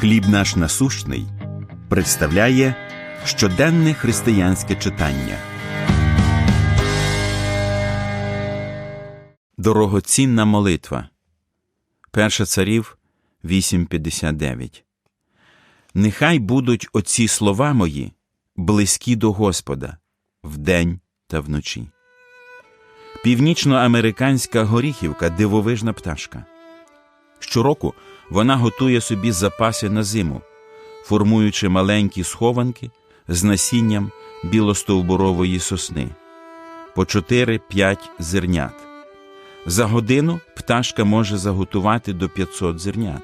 Хліб наш насущний представляє щоденне християнське читання. Дорогоцінна молитва. Перша царів 8.59. Нехай будуть оці слова мої близькі до Господа вдень та вночі. Північноамериканська горіхівка дивовижна пташка. Щороку вона готує собі запаси на зиму, формуючи маленькі схованки з насінням білостовбурової сосни по 4-5 зернят. За годину пташка може заготувати до 500 зернят.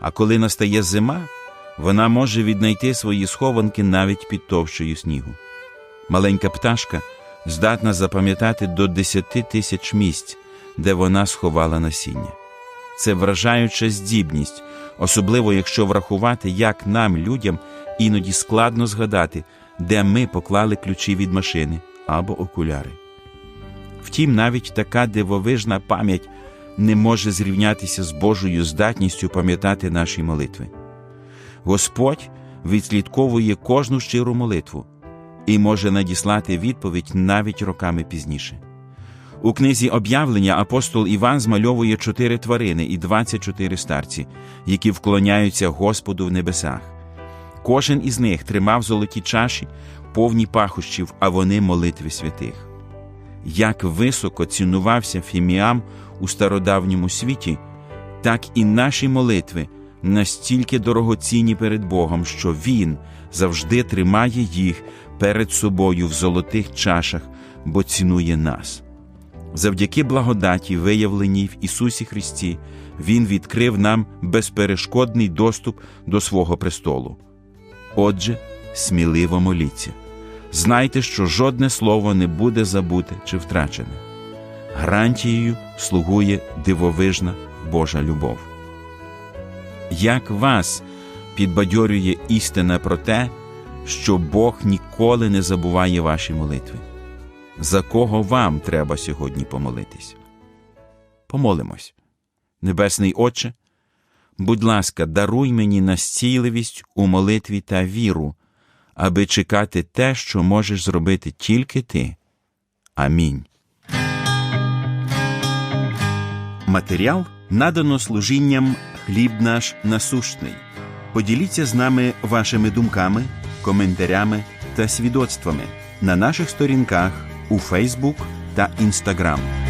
А коли настає зима, вона може віднайти свої схованки навіть під товщою снігу. Маленька пташка здатна запам'ятати до 10 тисяч місць, де вона сховала насіння. Це вражаюча здібність, особливо якщо врахувати, як нам, людям, іноді складно згадати, де ми поклали ключі від машини або окуляри. Втім, навіть така дивовижна пам'ять не може зрівнятися з Божою здатністю пам'ятати наші молитви. Господь відслідковує кожну щиру молитву і може надіслати відповідь навіть роками пізніше. У книзі об'явлення апостол Іван змальовує чотири тварини і 24 старці, які вклоняються Господу в небесах. Кожен із них тримав золоті чаші, повні пахощів, а вони молитви святих. Як високо цінувався Фіміам у стародавньому світі, так і наші молитви настільки дорогоцінні перед Богом, що Він завжди тримає їх перед собою в золотих чашах, бо цінує нас. Завдяки благодаті, виявленій в Ісусі Христі, Він відкрив нам безперешкодний доступ до свого престолу. Отже, сміливо моліться. Знайте, що жодне слово не буде забуте чи втрачене. Гарантією слугує дивовижна Божа любов. Як вас підбадьорює істина про те, що Бог ніколи не забуває ваші молитви? За кого вам треба сьогодні помолитись? Помолимось. Небесний Отче, будь ласка, даруй мені настійливість у молитві та віру, аби чекати те, що можеш зробити тільки ти. Амінь. Матеріал надано служінням хліб наш насущний. Поділіться з нами вашими думками, коментарями та свідоцтвами на наших сторінках у Фейсбук та Інстаграм.